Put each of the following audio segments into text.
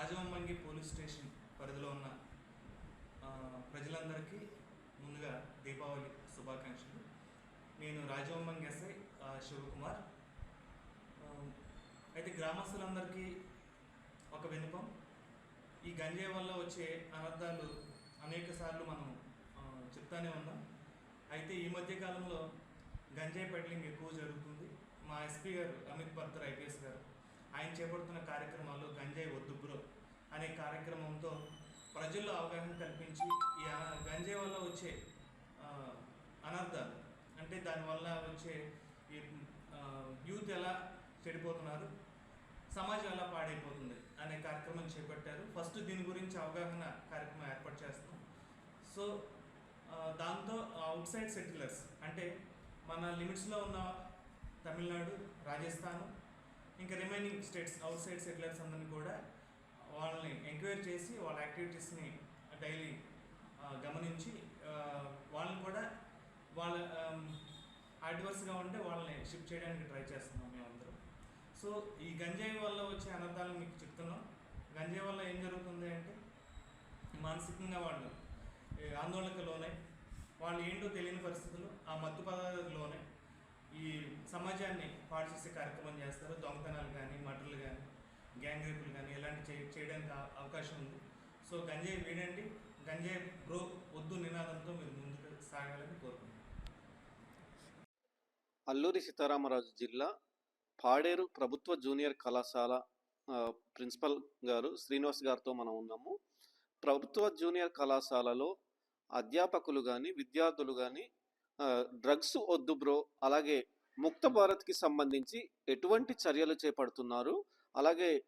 Rajahmundry police station పరిధిలో ఉన్న ప్రజలందరికీ ముందుగా దీపావళి శుభాకాంక్షలు. నేను రాజమమ్మంగి ఎస్ఐ శివకుమార్. అయితే గ్రామస్తులందరికీ ఒక విన్నపం. ఈ గంజాయి వల్ల వచ్చే అనర్థాలు అనేక సార్లు మనం చెప్తానే ఉన్నాం. అయితే ఈ మధ్య కాలంలో గంజాయి పెడ్లింగ్ ఎక్కువ జరుగుతుంది. మా ఎస్పీ గారు అమిత్ భర్తర్ ఐపీఎస్ గారు ఆయన చేపడుతున్న కార్యక్రమాలు అనే కార్యక్రమంతో ప్రజల్లో అవగాహన కల్పించి ఈ గంజాయి వల్ల వచ్చే అనర్థాలు అంటే దానివల్ల వచ్చే ఈ యూత్ ఎలా చెడిపోతున్నారు సమాజం ఎలా పాడైపోతుంది అనే కార్యక్రమం చేపట్టారు. ఫస్ట్ దీని గురించి అవగాహన కార్యక్రమం ఏర్పాటు చేస్తాం. సో దాంతో అవుట్ సైడ్ సెటిలర్స్ అంటే మన లిమిట్స్లో ఉన్న తమిళనాడు రాజస్థాన్ ఇంకా remaining states outside settlers అందరిని కూడా వాళ్ళని ఎంక్వైరీ చేసి వాళ్ళ యాక్టివిటీస్ని డైలీ గమనించి వాళ్ళని కూడా వాళ్ళ అడ్వర్స్గా ఉంటే వాళ్ళని షిఫ్ట్ చేయడానికి ట్రై చేస్తున్నాం మేమందరం. సో ఈ గంజాయి వల్ల వచ్చే అనర్థాలు మీకు చెప్తున్నాం. గంజాయి వల్ల ఏం జరుగుతుంది అంటే మానసికంగా వాళ్ళు ఆందోళనకు లోనే వాళ్ళు ఏంటో తెలియని పరిస్థితులు ఆ మత్తు పదార్థలోనే ఈ సమాజాన్ని పాడు చేసే కార్యక్రమం చేస్తారు. దొంగతనాలు కానీ మటర్లు కానీ. గ్యాంగ్ రేపులు కానీ ఇలాంటి చేయడానికి అవకాశం ఉంది. సో గంజాయి వీడండి. గంజాయి బ్రో వద్దు నినాదంతో మీరు ముందుకు సాగాలని కోరుకుంటున్నాను అల్లూరి సీతారామరాజు జిల్లా పాడేరు ప్రభుత్వ జూనియర్ కళాశాల ప్రిన్సిపల్ గారు శ్రీనివాస్ గారితో మనం ఉన్నాము. ప్రభుత్వ జూనియర్ కళాశాలలో అధ్యాపకులు కానీ విద్యార్థులు కానీ డ్రగ్స్ వద్దు బ్రో అలాగే ముక్త భారత్కి సంబంధించి ఎటువంటి చర్యలు చేపడుతున్నారు? అలాగే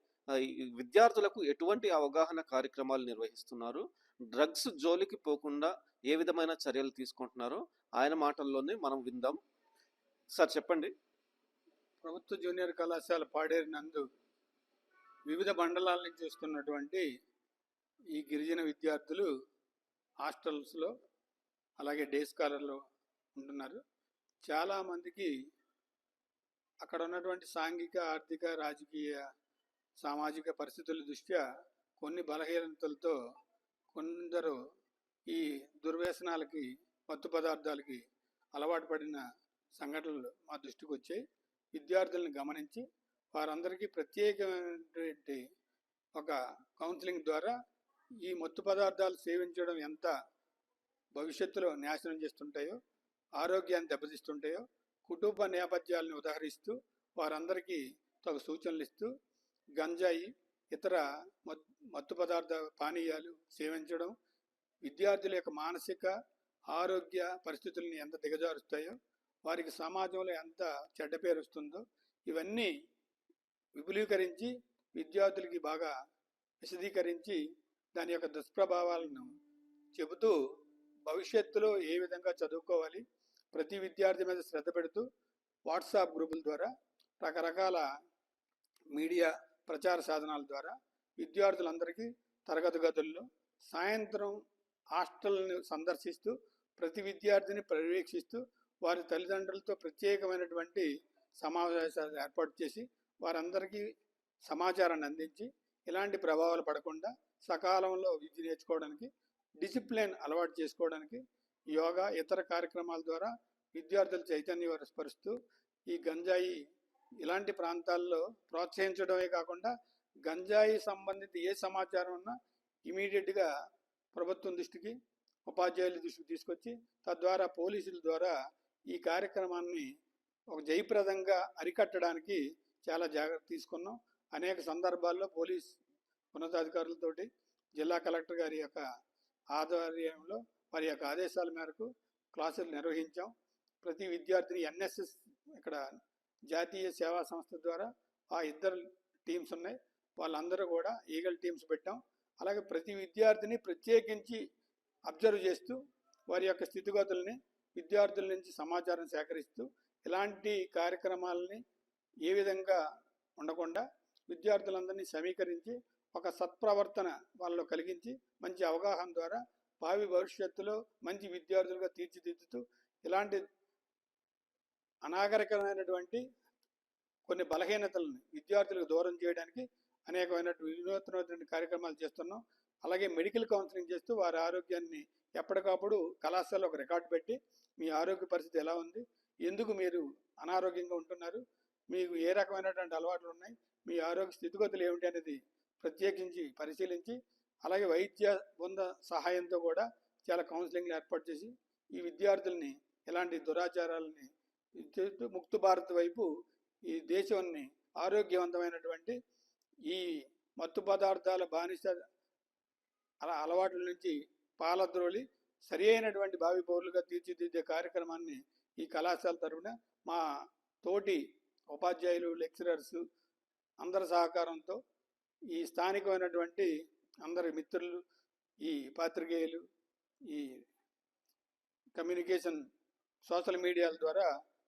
విద్యార్థులకు ఎటువంటి అవగాహన కార్యక్రమాలు నిర్వహిస్తున్నారు? డ్రగ్స్ జోలికి పోకుండా ఏ విధమైన చర్యలు తీసుకుంటున్నారో ఆయన మాటల్లోనే మనం విందాం. సార్ చెప్పండి. ప్రభుత్వ జూనియర్ కళాశాల పాడేరు నందు వివిధ మండలాల నుంచి వస్తున్నటువంటి ఈ గిరిజన విద్యార్థులు హాస్టల్స్లో అలాగే డే స్కాలర్లో ఉంటున్నారు. చాలామందికి అక్కడ ఉన్నటువంటి సాంఘిక ఆర్థిక రాజకీయ సామాజిక పరిస్థితుల దృష్ట్యా కొన్ని బలహీనతలతో కొందరు ఈ దుర్వ్యసనాలకి మత్తు పదార్థాలకి అలవాటు పడిన సంఘటనలు మా దృష్టికి వచ్చాయి. విద్యార్థులను గమనించి వారందరికీ ప్రత్యేకమైనటువంటి ఒక కౌన్సిలింగ్ ద్వారా ఈ మత్తు పదార్థాలు సేవించడం ఎంత భవిష్యత్తులో నాశనం చేస్తుంటాయో ఆరోగ్యాన్ని దెబ్బతీస్తుంటాయో కుటుంబ నేపథ్యాలను ఉదహరిస్తూ వారందరికీ తగు సూచనలు ఇస్తూ గంజాయి ఇతర మత్- మత్తు పదార్థ పానీయాలు సేవించడం విద్యార్థుల యొక్క మానసిక ఆరోగ్య పరిస్థితుల్ని ఎంత దిగజారుస్తాయో వారికి సమాజంలో ఎంత చెడ్డ పేరు వస్తుందో ఇవన్నీ విపులీకరించి విద్యార్థులకి బాగా విశదీకరించి దాని యొక్క దుష్ప్రభావాలను చెబుతూ భవిష్యత్తులో ఏ విధంగా చదువుకోవాలి ప్రతి విద్యార్థి మీద శ్రద్ధ పెడుతూ వాట్సాప్ గ్రూపుల ద్వారా రకరకాల మీడియా ప్రచార సాధనాల ద్వారా విద్యార్థులందరికీ తరగతి గదుల్లో సాయంత్రం హాస్టల్ని సందర్శిస్తూ ప్రతి విద్యార్థిని పర్యవేక్షిస్తూ వారి తల్లిదండ్రులతో ప్రత్యేకమైనటువంటి సమావేశాలు ఏర్పాటు చేసి వారందరికీ సమాచారాన్ని అందించి ఇలాంటి ప్రభావాలు పడకుండా సకాలంలో విద్య నేర్చుకోవడానికి డిసిప్లిన్ అలవాటు చేసుకోవడానికి యోగా ఇతర కార్యక్రమాల ద్వారా విద్యార్థులు చైతన్యపరుస్తూ ఈ గంజాయి ఇలాంటి ప్రాంతాల్లో ప్రోత్సహించడమే కాకుండా గంజాయి సంబంధిత ఏ సమాచారం ఉన్నా ఇమీడియట్గా ప్రభుత్వం దృష్టికి ఉపాధ్యాయుల దృష్టికి తీసుకొచ్చి తద్వారా పోలీసుల ద్వారా ఈ కార్యక్రమాన్ని ఒక జయప్రదంగా అరికట్టడానికి చాలా జాగ్రత్త తీసుకున్నాం. అనేక సందర్భాల్లో పోలీస్ ఉన్నతాధికారులతోటి జిల్లా కలెక్టర్ గారి యొక్క ఆధ్వర్యంలో వారి యొక్క ఆదేశాల మేరకు క్లాసులు నిర్వహించాం. ప్రతి విద్యార్థిని ఎన్ఎస్ఎస్ ఇక్కడ జాతీయ సేవా సంస్థ ద్వారా ఆ ఇద్దరు టీమ్స్ ఉన్నాయి. వాళ్ళందరూ కూడా ఈగల్ టీమ్స్ పెట్టాం. అలాగే ప్రతి విద్యార్థిని ప్రత్యేకించి అబ్జర్వ్ చేస్తూ వారి యొక్క స్థితిగతుల్ని విద్యార్థుల నుంచి సమాచారం సేకరిస్తూ ఇలాంటి కార్యక్రమాలని ఏ విధంగా ఉండకుండా విద్యార్థులందరినీ సమీకరించి ఒక సత్ప్రవర్తన వాళ్ళలో కలిగించి మంచి అవగాహన ద్వారా భావి భవిష్యత్తులో మంచి విద్యార్థులుగా తీర్చిదిద్దుతూ ఇలాంటి అనాగరికమైనటువంటి కొన్ని బలహీనతలను విద్యార్థులకు దూరం చేయడానికి అనేకమైనటువంటి వినూత్నమైనటువంటి కార్యక్రమాలు చేస్తున్నాం. అలాగే మెడికల్ కౌన్సిలింగ్ చేస్తూ వారి ఆరోగ్యాన్ని ఎప్పటికప్పుడు కళాశాలలో ఒక రికార్డు పెట్టి మీ ఆరోగ్య పరిస్థితి ఎలా ఉంది? ఎందుకు మీరు అనారోగ్యంగా ఉంటున్నారు? మీకు ఏ రకమైనటువంటి అలవాట్లు ఉన్నాయి? మీ ఆరోగ్య స్థితిగతులు ఏమిటి అనేది ప్రత్యేకించి పరిశీలించి అలాగే వైద్య బృంద సహాయంతో కూడా చాలా కౌన్సిలింగ్లు ఏర్పాటు చేసి ఈ విద్యార్థుల్ని ఎలాంటి దురాచారాలని చేస్తూ ముక్త భారత్ వైపు ఈ దేశాన్ని ఆరోగ్యవంతమైనటువంటి ఈ మత్తు పదార్థాల బానిస అలా అలవాట్ల నుంచి పాలద్రోలి సరి అయినటువంటి భావి పౌరులుగా తీర్చిదిద్దే కార్యక్రమాన్ని ఈ కళాశాల తరఫున మా తోటి ఉపాధ్యాయులు లెక్చరర్స్ అందరి సహకారంతో ఈ స్థానికమైనటువంటి అందరి మిత్రులు ఈ పాత్రికేయులు ఈ కమ్యూనికేషన్ సోషల్ మీడియాల ద్వారా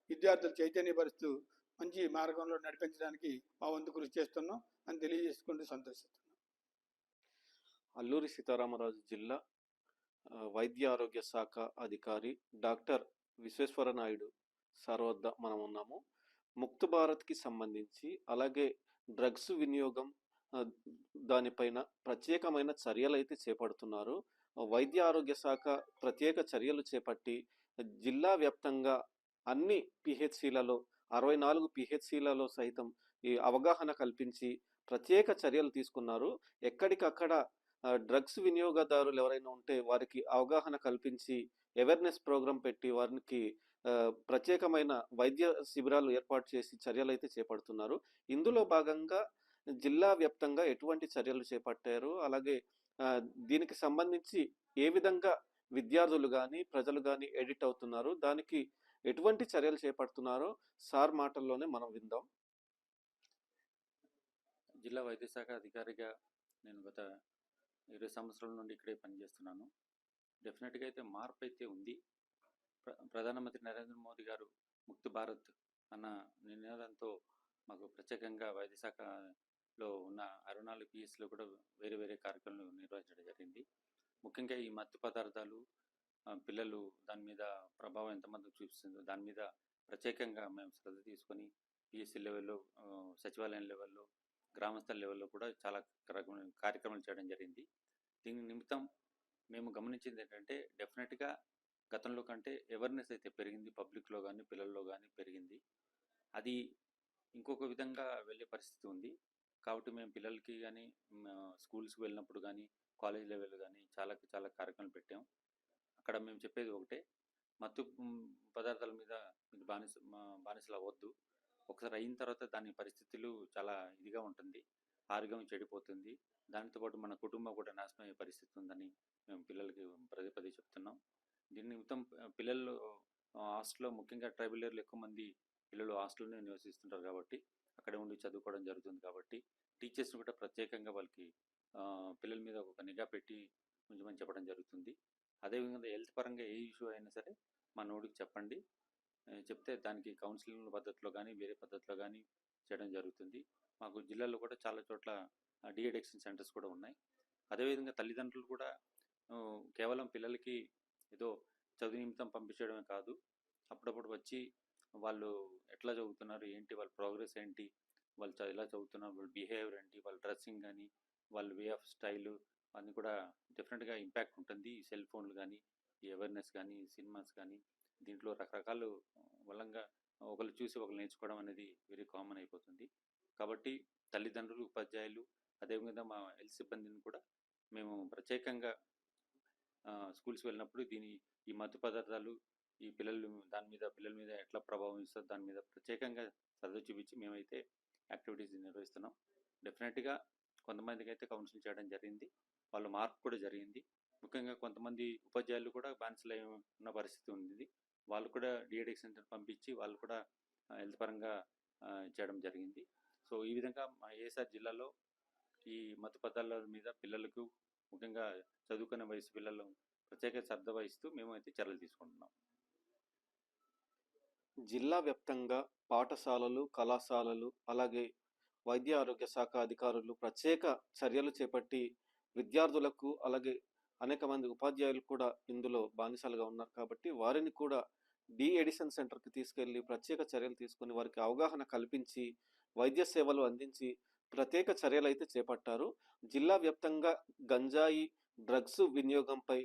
విద్యార్థులు చైతన్యపరుస్తూ మంచి మార్గంలో నడిపించడానికి మా వంతు కృషి చేస్తున్నాం అని తెలియజేసుకుంటూ సంతోషిస్తున్నాం. అల్లూరి సీతారామరాజు జిల్లా వైద్య ఆరోగ్య శాఖ అధికారి డాక్టర్ విశ్వేశ్వర నాయుడు సార్ వద్ద మనం ఉన్నాము ముక్త భారత్కి సంబంధించి అలాగే డ్రగ్స్ వినియోగం దానిపైన ప్రత్యేకమైన చర్యలు అయితే చేపడుతున్నారు వైద్య ఆరోగ్య శాఖ ప్రత్యేక చర్యలు చేపట్టి జిల్లా వ్యాప్తంగా అన్ని పిహెచ్సిలలో అరవై నాలుగు పిహెచ్సిలలో సైతం ఈ అవగాహన కల్పించి ప్రత్యేక చర్యలు తీసుకున్నారు. ఎక్కడికక్కడ డ్రగ్స్ వినియోగదారులు ఎవరైనా ఉంటే వారికి అవగాహన కల్పించి అవేర్నెస్ ప్రోగ్రాం పెట్టి వారికి ప్రత్యేకమైన వైద్య శిబిరాలు ఏర్పాటు చేసి చర్యలు అయితే చేపడుతున్నారు. ఇందులో భాగంగా జిల్లా వ్యాప్తంగా ఎటువంటి చర్యలు చేపట్టారు? అలాగే దీనికి సంబంధించి ఏ విధంగా విద్యార్థులు కానీ ప్రజలు కానీ ఎడిట్ అవుతున్నారు? దానికి ఎటువంటి చర్యలు చేపడుతున్నారో సార్ మాటల్లోనే మనం విందాం. జిల్లా వైద్య శాఖ అధికారిగా నేను గత ఇరవై సంవత్సరాల నుండి ఇక్కడే పనిచేస్తున్నాను. డెఫినెట్గా అయితే మార్పు అయితే ఉంది. ప్ర- ప్రధానమంత్రి నరేంద్ర మోదీ గారు ముక్త భారత్ అన్న నినాదంతో మాకు ప్రత్యేకంగా వైద్య లో ఉన్న అరవై నాలుగు పిఎస్లో కూడా వేరే వేరే కార్యక్రమాలు నిర్వహించడం జరిగింది. ముఖ్యంగా ఈ మత్తు పదార్థాలు పిల్లలు దాని మీద ప్రభావం ఎంతమంది చూపిస్తుందో దాని మీద ప్రత్యేకంగా మేము శ్రద్ధ తీసుకొని పిఎస్సీ లెవెల్లో సచివాలయం లెవెల్లో గ్రామస్థల లెవెల్లో కూడా చాలా రకమైన కార్యక్రమాలు చేయడం జరిగింది. దీని నిమిత్తం మేము గమనించింది ఏంటంటే డెఫినెట్గా గతంలో కంటే అవేర్నెస్ అయితే పెరిగింది. పబ్లిక్లో కానీ పిల్లల్లో కానీ పెరిగింది. అది ఇంకొక విధంగా వెళ్ళే పరిస్థితి ఉంది. కాబట్టి మేము పిల్లలకి కానీ స్కూల్స్కి వెళ్ళినప్పుడు కానీ కాలేజ్ లెవెల్ కానీ చాలా చాలా కార్యక్రమాలు పెట్టాం. అక్కడ మేము చెప్పేది ఒకటే మత్తు పదార్థాల మీద మీరు బానిస బానిసలు అవ్వద్దు ఒకసారి అయిన తర్వాత దాని పరిస్థితులు చాలా ఇదిగా ఉంటుంది. ఆరోగ్యం చెడిపోతుంది. దానితో పాటు మన కుటుంబం కూడా నాశనం అయ్యే పరిస్థితి ఉందని మేము పిల్లలకి పదే పదే చెప్తున్నాం. దీని నిమిత్తం పిల్లలు హాస్టల్లో ముఖ్యంగా ట్రైబల్ ఏరియాలో ఎక్కువ మంది పిల్లలు హాస్టల్లోనే నివసిస్తుంటారు కాబట్టి అక్కడే ఉండి చదువుకోవడం జరుగుతుంది కాబట్టి టీచర్స్ కూడా ప్రత్యేకంగా వాళ్ళకి పిల్లల మీద ఒక నిఘా పెట్టి ఉంచమని చెప్పడం జరుగుతుంది. అదేవిధంగా హెల్త్ పరంగా ఏ ఇష్యూ అయినా సరే మా నోడికి చెప్పండి. చెప్తే దానికి కౌన్సిలింగ్ పద్ధతిలో కానీ వేరే పద్ధతిలో కానీ చేయడం జరుగుతుంది. మాకు జిల్లాలో కూడా చాలా చోట్ల డిఎడిక్షన్ సెంటర్స్ కూడా ఉన్నాయి. అదేవిధంగా తల్లిదండ్రులు కూడా కేవలం పిల్లలకి ఏదో చదువు నిమిత్తం పంపించడమే కాదు అప్పుడప్పుడు వచ్చి వాళ్ళు ఎట్లా చదువుతున్నారు ఏంటి వాళ్ళ ప్రోగ్రెస్ ఏంటి వాళ్ళు ఎలా చదువుతున్నారు వాళ్ళ బిహేవియర్ ఏంటి వాళ్ళ డ్రెస్సింగ్ కానీ వాళ్ళ వే ఆఫ్ స్టైల్ అన్నీ కూడా డెఫినెట్గా ఇంపాక్ట్ ఉంటుంది. ఈ సెల్ ఫోన్లు కానీ ఈ అవేర్నెస్ కానీ సినిమాస్ కానీ దీంట్లో రకరకాలు బలంగా ఒకరు చూసి ఒకరు నేర్చుకోవడం అనేది వెరీ కామన్ అయిపోతుంది. కాబట్టి తల్లిదండ్రులు ఉపాధ్యాయులు అదేవిధంగా మా హెల్త్ సిబ్బందిని కూడా మేము ప్రత్యేకంగా స్కూల్స్ వెళ్ళినప్పుడు దీని ఈ మత్తు పదార్థాలు ఈ పిల్లలు దాని మీద పిల్లల మీద ఎట్లా ప్రభావం ఇస్తుంది దాని మీద ప్రత్యేకంగా శ్రద్ధ చూపించి మేమైతే యాక్టివిటీస్ నిర్వహిస్తున్నాం. డెఫినెట్గా కొంతమందికి అయితే కౌన్సిలింగ్ చేయడం జరిగింది. వాళ్ళ మార్పు కూడా జరిగింది. ముఖ్యంగా కొంతమంది ఉపాధ్యాయులు కూడా బానిసలై ఉన్న పరిస్థితి ఉంది. వాళ్ళు కూడా డిఎడిక్ సెంటర్ పంపించి వాళ్ళు కూడా హెల్త్ పరంగా చేయడం జరిగింది. సో ఈ విధంగా మా ఏసార్ జిల్లాలో ఈ మత్తు పదార్థాల మీద పిల్లలకు ముఖ్యంగా చదువుకునే వయసు పిల్లలు ప్రత్యేక శ్రద్ధ వహిస్తూ మేమైతే చర్యలు తీసుకుంటున్నాం. జిల్లా వ్యాప్తంగా పాఠశాలలు కళాశాలలు అలాగే వైద్య ఆరోగ్య శాఖ అధికారులు ప్రత్యేక చర్యలు చేపట్టి విద్యార్థులకు అలాగే అనేక మంది ఉపాధ్యాయులు కూడా ఇందులో బానిసలుగా ఉన్నారు. కాబట్టి వారిని కూడా డి ఎడిషన్ సెంటర్కి తీసుకెళ్ళి ప్రత్యేక చర్యలు తీసుకొని వారికి అవగాహన కల్పించి వైద్య సేవలు అందించి ప్రత్యేక చర్యలు అయితే చేపట్టారు. జిల్లా వ్యాప్తంగా గంజాయి డ్రగ్స్ వినియోగంపై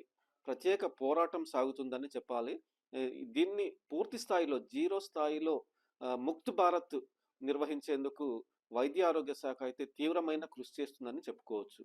ప్రత్యేక పోరాటం సాగుతుందని చెప్పాలి. దీన్ని పూర్తి స్థాయిలో జీరో స్థాయిలో ఆ, ముక్త్ భారత్ నిర్వహించేందుకు వైద్య ఆరోగ్య శాఖ అయితే తీవ్రమైన కృషి చేస్తుందని చెప్పుకోవచ్చు.